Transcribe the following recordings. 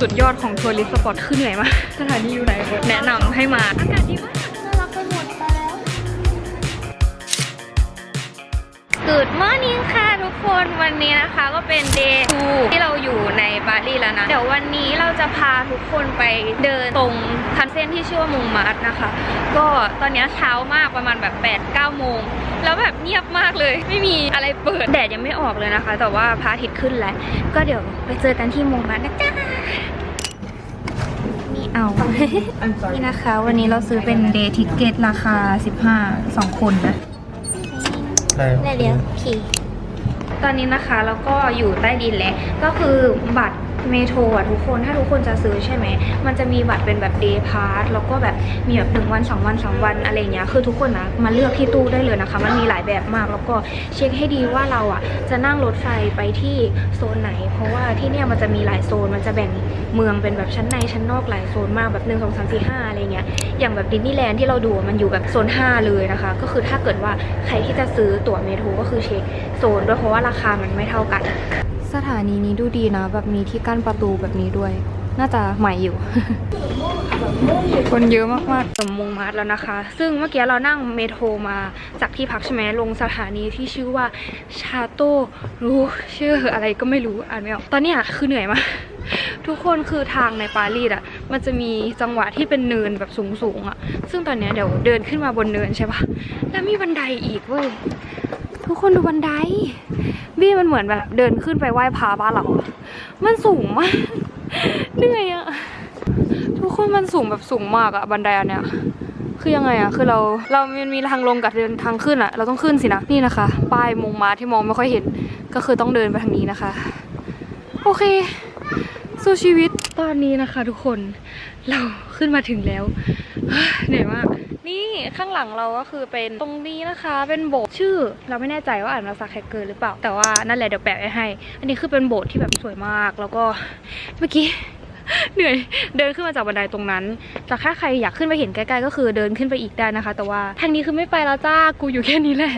สุดยอดของทัวริสสปอตคือเหนื่อยมากสถานีอยู่ไหนแนะนำให้มาอากาศดีมากน่ารักไปหมดไปแล้ว Good morning ค่ะทุกคนวันนี้นะคะก็เป็น day 2ที่เราอยู่ในปารีแล้วนะ เดี๋ยววันนี้เราจะพาทุกคนไปเดินตรงทันเส้นที่ชื่อว่ามุงมาร์ทนะคะ ก็ตอนนี้เช้ามากประมาณแบบ 8 9 โมง แล้วแบบเงียบมากเลย ไม่มีอะไรเปิด แดดยังไม่ออกเลยนะคะ แต่ว่าพระอาทิตย์ขึ้นแล้ว ก็เดี๋ยวไปเจอกันที่มุงมาร์ทนะจ๊ะ เอา นี่นะคะ วันนี้เราซื้อเป็น day ticket ราคา 15 2 คนนะแล้วเดี๋ยวขี่ตอนนี้นะคะแล้วก็อยู่ใต้ดินแล้ว ก็คือบัตร เมโทรอะทุกคนถ้าทุกคนจะซื้อใช่ไหม มันจะมีบัตรเป็นแบบเดย์พาสแล้วก็แบบมีแบบหนึ่งวันสองวันสามวันอะไรเงี้ยคือทุกคนนะมาเลือกที่ตู้ได้เลยนะคะ มันมีหลายแบบมากแล้วก็เช็คให้ดีว่าเราอะจะนั่งรถไฟไปที่โซนไหน เพราะว่าที่เนี่ยมันจะมีหลายโซนมันจะแบ่งเมืองเป็นแบบชั้นในชั้นนอกหลายโซนมากแบบหนึ่งสองสามสี่ห้าอะไรเงี้ยอย่างแบบดิสนีย์แลนด์ที่เราดูมันอยู่แบบโซน5เลยนะคะ ก็คือถ้าเกิดว่าใครที่จะซื้อตั๋วเมโทรก็คือเช็คโซนด้วยเพราะว่าราคามันไม่เท่ากัน สถานีนี้ดูดีนะ แบบมีที่กั้นประตูแบบนี้ด้วย น่าจะใหม่อยู่ คนเยอะมากๆสมมงมาร์ทแล้วนะคะ ซึ่งเมื่อกี้เรานั่งเมโทรมาจากที่พักใช่ไหมลงสถานีที่ชื่อว่าชาโตรู้ชื่ออะไรก็ไม่รู้อ่านไม่ออกตอนนี้คือเหนื่อยมากทุกคนคือทางในปารีสอะ มันจะมีจังหวะที่เป็นเนินแบบสูงๆอะ ซึ่งตอนเนี้ยเดี๋ยวเดินขึ้นมาบนเนินใช่ปะแล้วมีบันไดอีกเว้ย ทุกคนดูบันไดบี้มันเหมือนแบบเดินขึ้นไปไหว้พระบ้านเรา มันสูงมาก เหนื่อยอะทุกคนมันสูงแบบสูงมากอะบันไดอันเนี้ยคือยังไงอะคือเราเรามันมีทางลงกับเดินทางขึ้นอะเราต้องขึ้นสินะนี่นะคะ ป้ายมงมาที่มองไม่ค่อยเห็น ก็คือต้องเดินไปทางนี้นะคะ โอเค สู้ชีวิตตอนนี้นะคะ ทุกคนเราขึ้นมาถึงแล้วเหนื่อยมาก นี่ข้างหลังเราก็คือเป็นตรงนี้นะคะ เป็นโบสถ์ชื่อ เราไม่แน่ใจว่าอ่านภาษาแขกเกินหรือเปล่า แต่ว่านั่นแหละเดี๋ยวแปะไว้ให้ อันนี้คือเป็นโบสถ์ที่แบบสวยมาก แล้วก็เมื่อกี้เหนื่อยเดินขึ้นมาจากบันไดตรงนั้น แต่ถ้าใครอยากขึ้นไปเห็นใกล้ๆก็คือเดินขึ้นไปอีกได้นะคะ แต่ว่าทางนี้คือไม่ไปแล้วจ้า กูอยู่แค่นี้แหละ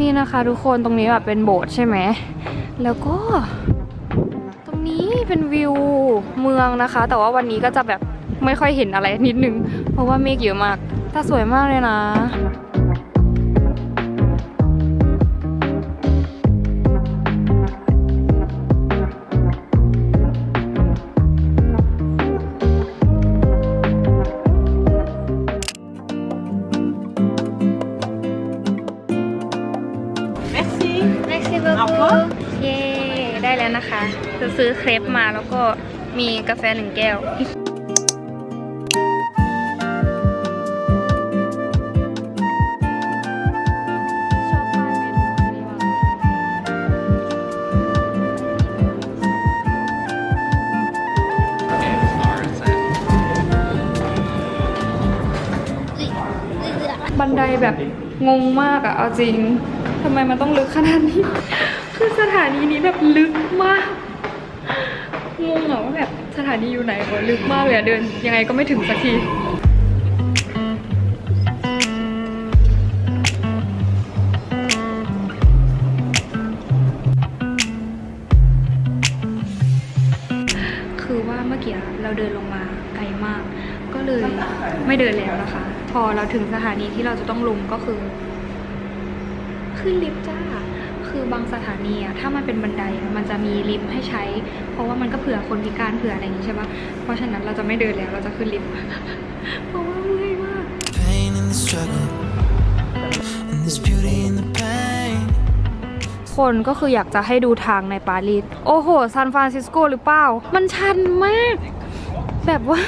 นี่นะคะทุกคนตรงนี้แบบเป็นโบสถ์ใช่ไหม แล้วก็ ตรงนี้เป็นวิวเมืองนะคะ แต่ว่าวันนี้ก็จะแบบ ไม่ค่อยเห็นอะไรนิดนึง เพราะว่าเมฆเยอะมากแต่สวยมากเลยนะ Merci Merci beaucoup เย้ได้แล้วนะคะ จะซื้อเครปมาแล้วก็มีกาแฟหนึ่งแก้ว บันไดแบบงงมากอะเอาจริงทำไมมันต้องลึกขนาดนี้ คือสถานีนี้แบบลึกมาก งงอะว่าแบบสถานีอยู่ไหนวะลึกมากเลยอะเดินยังไงก็ไม่ถึงสักทีคือว่าเมื่อกี้เราเดินลงมาไกลมาก ก็เลยไม่เดินแล้วนะคะ พอเราถึงสถานีที่เราจะต้องลงก็คือ ขึ้นลิฟต์จ้า คือบางสถานีอะถ้ามันเป็นบันไดอะมันจะมีลิฟต์ให้ใช้ เพราะว่ามันก็เผื่อคนพิการเผื่ออะไรอย่างนี้ใช่ปะเพราะฉะนั้นเราจะไม่เดินแล้วเราจะขึ้นลิฟต์เพราะว่าเมื่อยมาก pain and the struggle, and there's beauty in the pain. คนก็คืออยากจะให้ดูทางในปารีส โอ้โหซานฟรานซิสโกหรือเปล่า มันชันมาก แบบว่า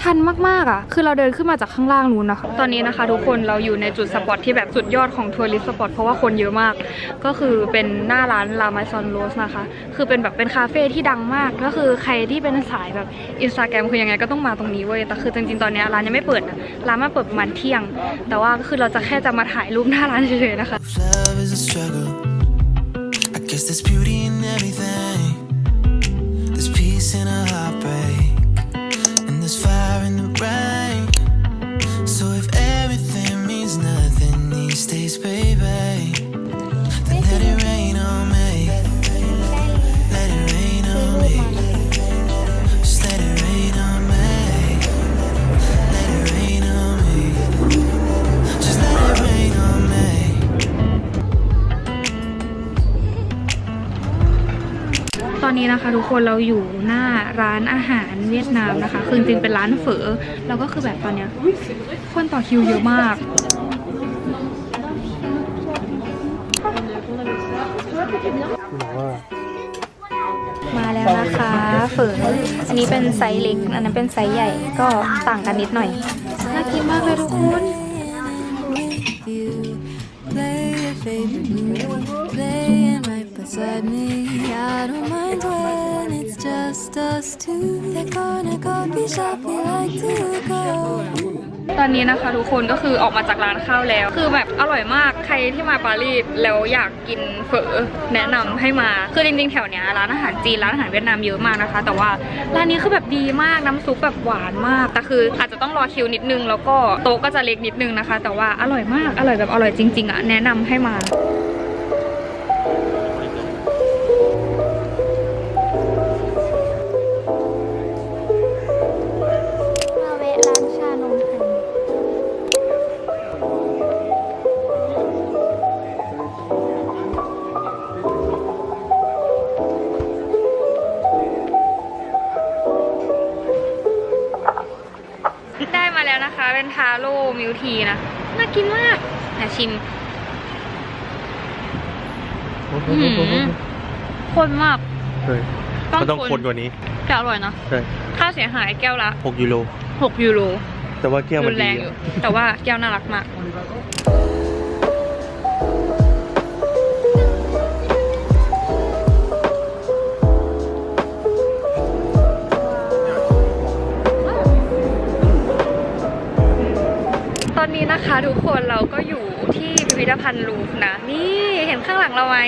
ชันมากๆอะ คือเราเดินขึ้นมาจากข้างล่างนู้นนะคะตอนนี้นะคะ ทุกคนเราอยู่ในจุดสปอตที่แบบสุดยอดของทัวริสสปอตเพราะว่าคนเยอะมาก ก็คือเป็นหน้าร้านลามาซอนโรสนะคะ คือเป็นแบบเป็นคาเฟ่ที่ดังมาก ก็คือใครที่เป็นสายแบบอินสตาแกรมคือยังไงก็ต้องมาตรงนี้เว้ย แต่คือจริงๆ ตอนนี้ร้านยังไม่เปิดนะร้านมาเปิดประมาณเที่ยง แต่ว่าก็คือเราจะแค่จะมาถ่ายรูปหน้าร้านเฉยๆนะคะ Guess there's beauty in everything. There's peace in a heartbreak, there's fire in the rain. So if everything means nothing these days, baby, then let it rain on me. อนนี้นะคะ ทุกคนเราอยู่หน้าร้านอาหารเวียดนามนะคะ คือจริงๆเป็นร้านเฝอแล้วก็คือแบบตอนเนี้ยคนต่อคิวเยอะมากมาแล้วนะคะเฝออันนี้เป็นไซส์เล็ก อันนั้นเป็นไซส์ใหญ่ก็ต่างกันนิดหน่อย น่ากินมากเลยทุกคน beside me. I don't mind when it's just us two. That corner coffee shop we like to go. ตอนนี้นะคะทุกคนก็คือออกมาจากร้านข้าวแล้ว คือแบบอร่อยมากใครที่มาปารีสแล้วอยากกินเฝอแนะนำให้มาคือจริงๆแถวเนี้ยร้านอาหารจีนร้านอาหารเวียดนามเยอะมากนะคะ แต่ว่าร้านนี้คือแบบดีมากน้ำซุปแบบหวานมากแต่คืออาจจะต้องรอคิวนิดนึง แล้วก็โต๊ะก็จะเล็กนิดนึงนะคะ แต่ว่าอร่อยมากอร่อยแบบอร่อยจริงๆอะแนะนำให้มา เป็นทาโร่มิลทีนะ น่ากินมากนะชิมอื้อหือข้นมากใช่ต้องมันต้องคนคนกว่านี้แต่อร่อยนะใช่ค่าเสียหายแก้วละ 6 ยูโร 6 ยูโร แต่ว่าแก้วรุมันนแรดีงอยู่แต่ว่าแก้วน่ารักมาก นะคะทุกคนเราก็อยู่ที่พิพิธภัณฑ์ลูฟนะ นี่เห็นข้างหลังเราไหม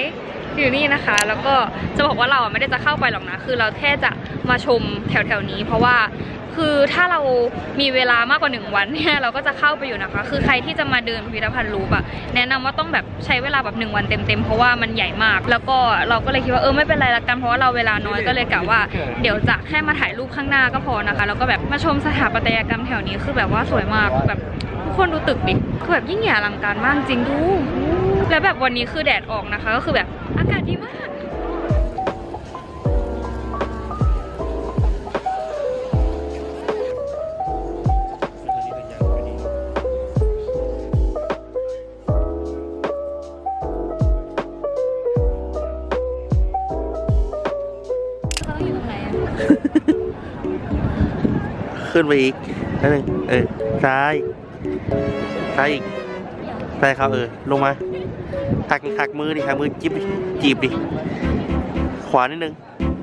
อยู่นี่นะคะ แล้วก็จะบอกว่าเราไม่ได้จะเข้าไปหรอกนะ คือเราแค่จะมาชมแถวๆนี้ เพราะว่า คือถ้าเรามีเวลามากกว่าหนึ่งวันเนี่ยเราก็จะเข้าไปอยู่นะคะ คือใครที่จะมาเดินพิพิธภัณฑ์ลูฟร์อะแนะนำว่าต้องแบบใช้เวลาแบบหนึ่งวันเต็มๆเพราะว่ามันใหญ่มาก แล้วก็เราก็เลยคิดว่าเออไม่เป็นไรละกันเพราะว่าเราเวลาน้อยก็เลยกะว่า เดี๋ยวจะแค่มาถ่ายรูปข้างหน้าก็พอนะคะ แล้วก็แบบมาชมสถาปัตยกรรมแถวนี้คือแบบว่าสวยมากแบบทุกคนดูตึกดิคือแบบยิ่งใหญ่อลังการมากจริงดู แล้วแบบวันนี้คือแดดออกนะคะ ก็คือแบบอากาศดีมาก ขึ้นไปอีกนั่นหนึ่งเออซ้ายซ้ายอีกซ้ายเขาเออลงมาหักหักมือดิหักมือจิบดิจีบดิขวานิดนึง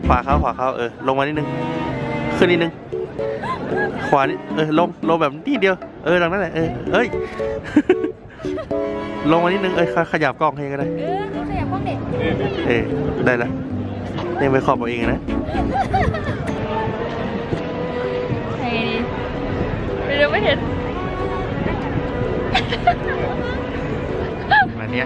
ขวาเขาขวาเขาเออลงมานิดนึงขึ้นนิดนึงขวานิดเออลงลงแบบนี้เดียวเออตรงนั้นแหละเออเอ้ยลงมานิดนึงเอ้ยขขยับกล้องให้ก็ได้เออขยับกล้องเด็กเออได้ละเนี่ยไปขอบเอาเองนะ ไม่รู้ไม่เห็น มาเนี้ย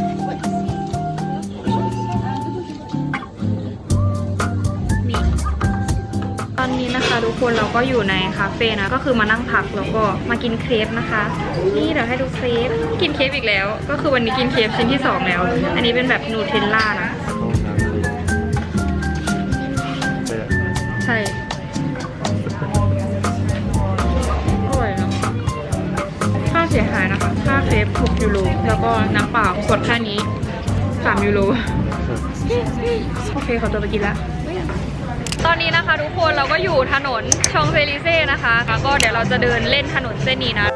นี้นะคะทุกคนเราก็อยู่ในคาเฟ่นะก็คือมานั่งพักแล้วก็มากินเครปนะคะ นี่เดี๋ยวให้ดูเครปกินเครปอีกแล้ว ก็คือวันนี้กินเครปชิ้นที่สองแล้ว อันนี้เป็นแบบนูเทลล่านะใช่อร่อยเนะค่าเสียหายนะคะ ค่าเครปฟ6ยูโรแล้วก็น้ำเปล่ากดแค่นี้3ยูโรโอเคขอตัวไปกินละ ตอนนี้นะคะทุกคนเราก็อยู่ถนนชองเซลิเซ่นะคะแล้วก็เดี๋ยวเราจะเดินเล่นถนนเส้นนี้นะ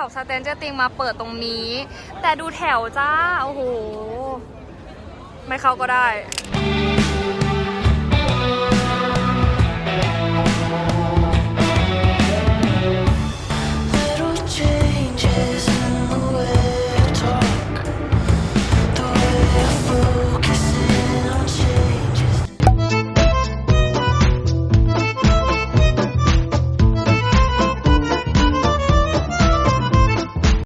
ช็อปสเตนเจอร์ติงมาเปิดตรงนี้ แต่ดูแถวจ้า โอ้โห ไม่เข้าก็ได้